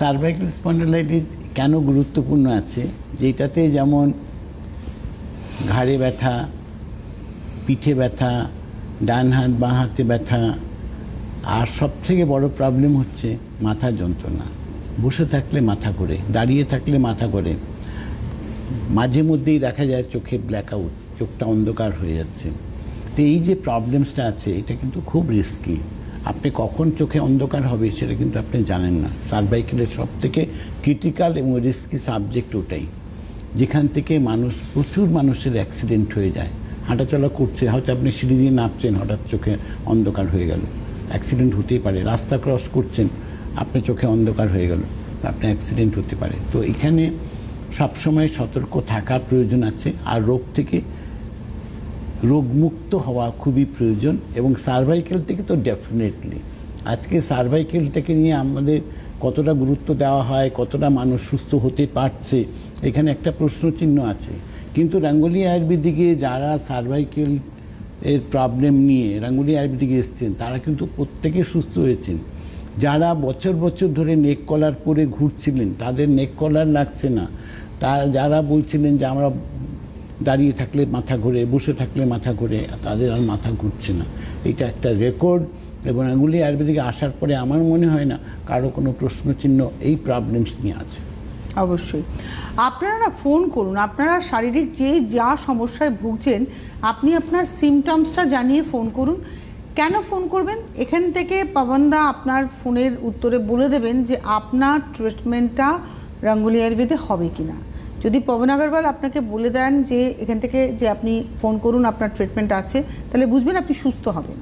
Cervical spondylitis কেন গুরুত্বপূর্ণ আছে? যেটাতে যেমন ঘাড়ে ব্যথা, পিঠে ব্যথা, ডান হাত, বাঁ হাতে ব্যথা, আর সবথেকে বড় প্রবলেম হচ্ছে মাথা যন্ত্রণা। বসে থাকলে মাথা করে দাঁড়িয়ে থাকলে মাথা করে মাঝে মধ্যেই দেখা যায় চোখে ব্ল্যাক আউট চোখটা অন্ধকার হয়ে যাচ্ছে। তো এই যে প্রবলেমসটা আছে, এটা কিন্তু খুব রিস্কি আপনি কখন চোখে অন্ধকার হবে সেটা কিন্তু আপনি জানেন না। সার্ভাইকেলের সব থেকে ক্রিটিক্যাল এবং রিস্কি সাবজেক্ট ওটাই। যেখান থেকে মানুষ, প্রচুর মানুষের অ্যাক্সিডেন্ট হয়ে যায়। হাঁটাচলা করছে, হয়তো আপনি সিঁড়ি দিয়ে নামছেন, হঠাৎ চোখে অন্ধকার হয়ে গেল। অ্যাক্সিডেন্ট হতেই পারে, রাস্তা ক্রস করছেন, আপনি চোখে অন্ধকার হয়ে গেল। আপনি অ্যাক্সিডেন্ট হতে পারে। তো এখানে সবসময় সতর্ক থাকা প্রয়োজন আছে। আর রোগ থেকে রোগমুক্ত হওয়া খুবই প্রয়োজন এবং সার্ভাইকেল থেকে তো ডেফিনেটলি আজকে সার্ভাইকেলটাকে নিয়ে আমাদের কতটা গুরুত্ব দেওয়া হয়, কতটা মানুষ সুস্থ হতে পারছে, এখানে একটা প্রশ্নচিহ্ন আছে। কিন্তু রাঙ্গুলি আয়ুর্বেদিকে যারা সার্ভাইকেল এর প্রবলেম নিয়ে রাঙ্গুলি আয়ুর্বেদিকে এসছেন, তারা কিন্তু প্রত্যেকে সুস্থ হয়েছেন। যারা বছর বছর ধরে নেক কলার পরে ঘুরছিলেন, তাদের নেক কলার লাগছে না। তা, যারা বলছিলেন যে আমরা দাঁড়িয়ে থাকলে মাথা ঘুরে, বসে থাকলে মাথা ঘুরে, তাদের আর মাথা ঘুরছে না। এটা একটা রেকর্ড এবং এগুলি আয়ুর্বেদিকে আসার পরে আমার মনে হয় না কারও কোনো প্রশ্নচিহ্ন এই প্রবলেমস নিয়ে আছে। অবশ্যই। আপনারা ফোন করুন, আপনারা শারীরিক যে যা সমস্যায় ভুগছেন, আপনি আপনার সিমটমসটা জানিয়ে ফোন করুন। কেন ফোন করবেন? এখান থেকে পাবনদা আপনার ফোনের উত্তরে বলে দেবেন যে আপনার ট্রিটমেন্টটা রঙ্গলি আয়ুর্বেদে হবে কি না যদি পবন আগরওয়াল আপনাকে বলে দেন যে এখান থেকে যে আপনি ফোন করুন আপনার ট্রিটমেন্ট আছে তাহলে বুঝবেন আপনি সুস্থ হবেন।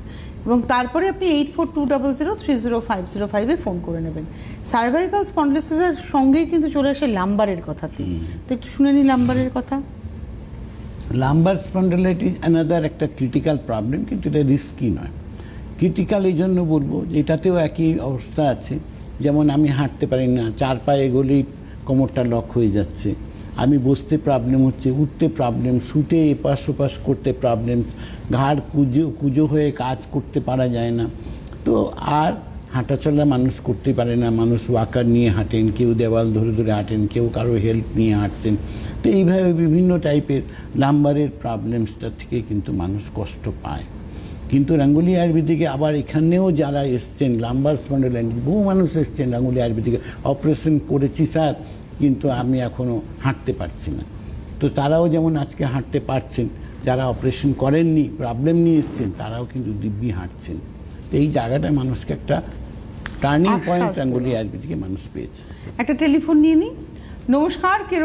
এবং তারপরে আপনি eight four two double zero three zero five zero ফাইভে ফোন করে নেবেন। সার্ভাইকাল স্পন্ডলিসিসের সঙ্গেই কিন্তু চলে আসে লাম্বারের কথাতে। তো একটু শুনে নি লাম্বারের কথা। লাম্বার স্পন্ডালাইটিস অ্যানাদার একটা ক্রিটিক্যাল প্রবলেম কিন্তু এটা রিস্কি নয়। ক্রিটিক্যাল এই জন্য বলব যে এটাতেও একই অবস্থা আছে। যেমন আমি হাঁটতে পারি না চার পায়ে গলেই কোমরটা লক হয়ে যাচ্ছে। আমি বসতে প্রবলেম হচ্ছে, উঠতে প্রবলেম শুতে এপাশ ওপাশ করতে প্রবলেম ঘাড় কুজো কুজো হয়ে কাজ করতে পারা যায় না। তো আর হাঁটাচলা মানুষ করতে পারে না, মানুষ ওয়াকার নিয়ে হাঁটেন, কেউ দেওয়াল ধরে ধরে হাঁটেন, কেউ কারও হেল্প নিয়ে হাঁটছেন। তো এইভাবে বিভিন্ন টাইপের লাম্বারের প্রবলেমসটা থেকে কিন্তু মানুষ কষ্ট পায়। কিন্তু রাঙ্গুলি আয়ুর্বেদিকে আবার এখানেও যারা এসছেন লাম্বার স্পন্ডোলাইটিস বহু মানুষ এসছেন রাঙ্গুলি আয়ুর্বেদিকে। অপারেশন করেছি, স্যার। কিন্তু আমি এখনও হাঁটতে পারছি না। তো তারাও যেমন আজকে হাঁটতে পারছেন যারা অপারেশন করেননি প্রবলেম নিয়ে এসছেন তারাও কিন্তু দিব্যি হাঁটছেন। তো এই জায়গাটায় মানুষকে একটা টার্নিং পয়েন্ট আঙ্গুলি আজকে আয়ুর্বেদিকে মানুষ পেয়েছে। একটা টেলিফোন নিয়ে নিই নমস্কার কে?